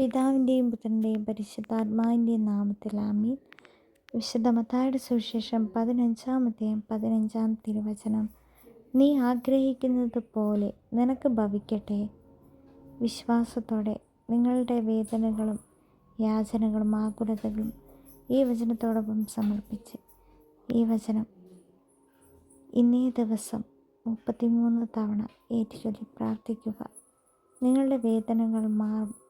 പിതാവിന്റെയും പുത്രന്റെയും പരിശുദ്ധാത്മാവിന്റെയും നാമത്തിൽ ആമീൻ. വിശുദ്ധ മത്തായുടെ സുവിശേഷം പതിനഞ്ചാമത്തെയും പതിനഞ്ചാം തിരുവചനം. നീ ആഗ്രഹിക്കുന്നത് പോലെ നിനക്ക് ഭവിക്കട്ടെ. വിശ്വാസത്തോടെ നിങ്ങളുടെ വേദനകളും യാചനകളും ആകുലതകളും ഈ വചനത്തോടൊപ്പം സമർപ്പിച്ച്. ഈ വചനം ഇന്നേ ദിവസം മുപ്പത്തിമൂന്ന് തവണ ഏറ്റുചൊല്ലി പ്രാർത്ഥിക്കുക. നിങ്ങളുടെ വേദനകൾ മാറും.